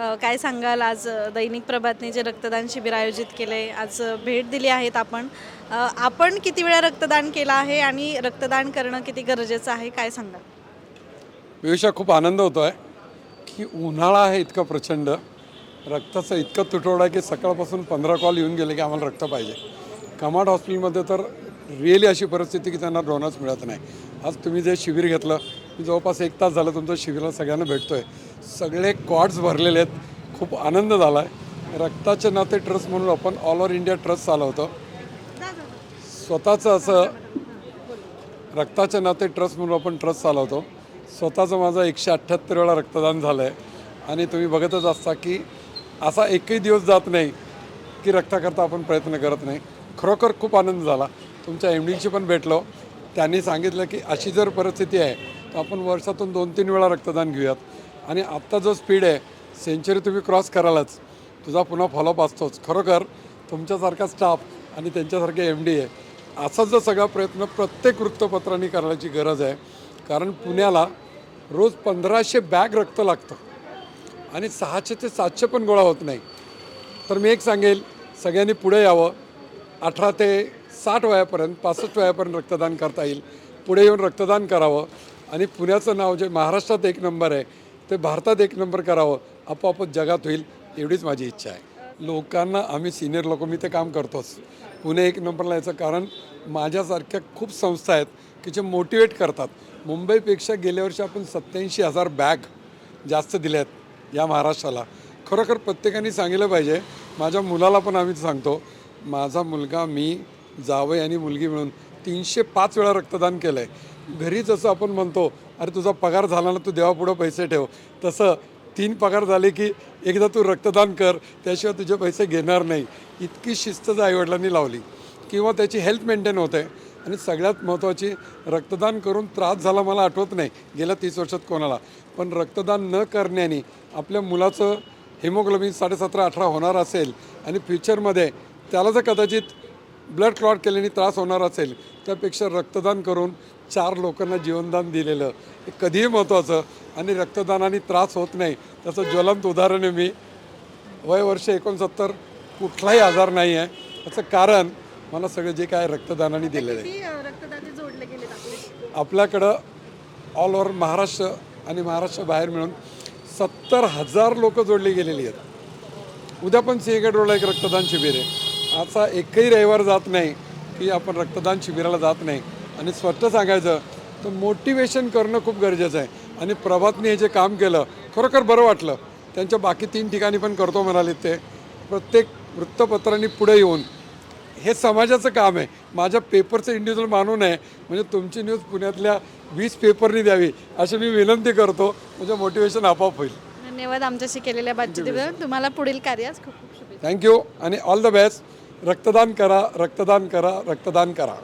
काय सांगाल? आज दैनिक प्रभातने जे रक्तदान शिबिर आयोजित केले आज भेट दिली आहेत आपण. आपण किती वेळा रक्तदान केलं आहे आणि रक्तदान करणं किती गरजेचं आहे? काय सांगाल? विषय खूप आनंद होतो आहे की उन्हाळा आहे इतका प्रचंड. रक्ताचं इतकं तुटवडा आहे की सकाळपासून पंधरा कॉल येऊन गेले की आम्हाला रक्त पाहिजे. कमाड हॉस्पिटलमध्ये तर रिअली अशी परिस्थिती की त्यांना डोनर्स मिळत नाही. आज तुम्ही जे शिबिर घेतलं मी जवळपास एक तास झालं तुमचं शिबिराला सगळ्यांना भेटतो आहे सगळे क्वाड्स भरलेले आहेत. खूप आनंद झाला आहे रक्ताचे नाते ट्रस्ट म्हणून आपण ऑल ओव्हर इंडिया ट्रस्ट चालवतो. स्वतःचं असं रक्ताचे नाते ट्रस्ट म्हणून आपण ट्रस्ट चालवतो. स्वतःचं माझं एकशे अठ्ठ्याहत्तर वेळा रक्तदान झालं आहे आणि तुम्ही बघतच असता की असा एकही दिवस जात नाही की रक्ताकरता आपण प्रयत्न करत नाही. खरोखर खूप आनंद झाला. तुमच्या एम डीशी पण भेटलो. त्यांनी सांगितलं की अशी जर परिस्थिती आहे तर आपण वर्षातून दोन तीन वेळा रक्तदान घेऊयात. आणि आत्ता जो स्पीड आहे सेंचुरी तुम्ही क्रॉस करालाच. तुझा पुन्हा फॉलोअप असतोच. खरोखर तुमच्यासारखा स्टाफ आणि त्यांच्यासारखे एम डी आहे असाच जो सगळा प्रयत्न प्रत्येक वृत्तपत्रांनी करायची गरज आहे. कारण पुण्याला रोज पंधराशे बॅग रक्त लागतं. आणि सहाशे ते सातशे पण गोळा होत नाही. तर मी एक सांगेल सगळ्यांनी पुढे यावं. अठरा ते साठ वयापर्यंत पासष्ट वयापर्यंत रक्तदान करता येईल. पुढे येऊन रक्तदान करावं. आणि पुण्याचं नाव जे महाराष्ट्रात एक नंबर आहे ते भारतात एक नंबर करावं. आपोआपच जगात होईल एवढीच माझी इच्छा आहे. लोकांना आम्ही सिनियर लोक मी ते काम करतोच. पुणे एक नंबरला याचं कारण माझ्यासारख्या खूप संस्था आहेत की जे मोटिवेट करतात. मुंबईपेक्षा गेल्या वर्षी आपण सत्याऐंशी हजार बॅग जास्त दिल्या आहेत या महाराष्ट्राला. खरोखर प्रत्येकाने सांगितलं पाहिजे माझ्या मुलाला पण आम्ही सांगतो माझा मुलगा मी जावई आणि मुलगी मिळून तीनशे पाच वेळा रक्तदान केलं आहे घरी जसं आपण म्हणतो अरे तुझा पगार झाला ना तू देवापुढं पैसे ठेव. तसं तीन पगार झाले की एकदा तू रक्तदान कर त्याशिवाय तुझे पैसे घेणार नाही. इतकी शिस्त जर आईवडिलांनी लावली. किंवा त्याची हेल्थ मेंटेन होते आणि सगळ्यात महत्त्वाची रक्तदान करून त्रास झाला मला आठवत नाही गेल्या तीस वर्षात कोणाला. पण रक्तदान न करण्याने आपल्या मुलाचं हिमोग्लोबिन साडेसतरा अठरा होणार असेल आणि फ्युचरमध्ये त्याला जर कदाचित ब्लड क्लॉट केल्याने त्रास होणार असेल त्यापेक्षा रक्तदान करून चार लोकांना जीवनदान दिलेलं हे कधीही महत्त्वाचं आणि रक्तदानाने त्रास होत नाही. त्याचं ज्वलंत उदाहरण आहे मी. वय वर्ष एकोणसत्तर कुठलाही आजार नाही आहे. याचं कारण मला सगळं जे काय रक्तदानाने दिलेलं आहे. आपल्याकडं ऑल ओव्हर महाराष्ट्र आणि महाराष्ट्र बाहेर मिळून सत्तर हजार लोक जोडली गेलेली आहेत. उद्या पण सिंहगड रोडला एक रक्तदान शिबिर आहे. असा एकही रविवार जात नाही की आपण रक्तदान शिबिराला जात नाही. आणि स्पष्ट सांगायचं तर मोटिवेशन करणं खूप गरजेचं आहे. आणि प्रभातने हे जे काम केलं खरोखर बरं वाटलं. त्यांच्या बाकी तीन ठिकाणी पण करतो म्हणाले ते. प्रत्येक वृत्तपत्रांनी पुढे येऊन हे समाजाचं काम आहे. माझ्या पेपरचं इंडिव्हिज्युअल मानू नये. म्हणजे तुमची न्यूज पुण्यातल्या वीस पेपरनी द्यावी अशी मी विनंती करतो. म्हणजे मोटिवेशन आपोआप होईल. धन्यवाद आमच्याशी केलेल्या बातचीतीबद्दल तुम्हाला पुढील कार्यास खूप खूप शुभेच्छा. थँक्यू आणि ऑल द बेस्ट रक्तदान करा रक्तदान करा रक्तदान करा.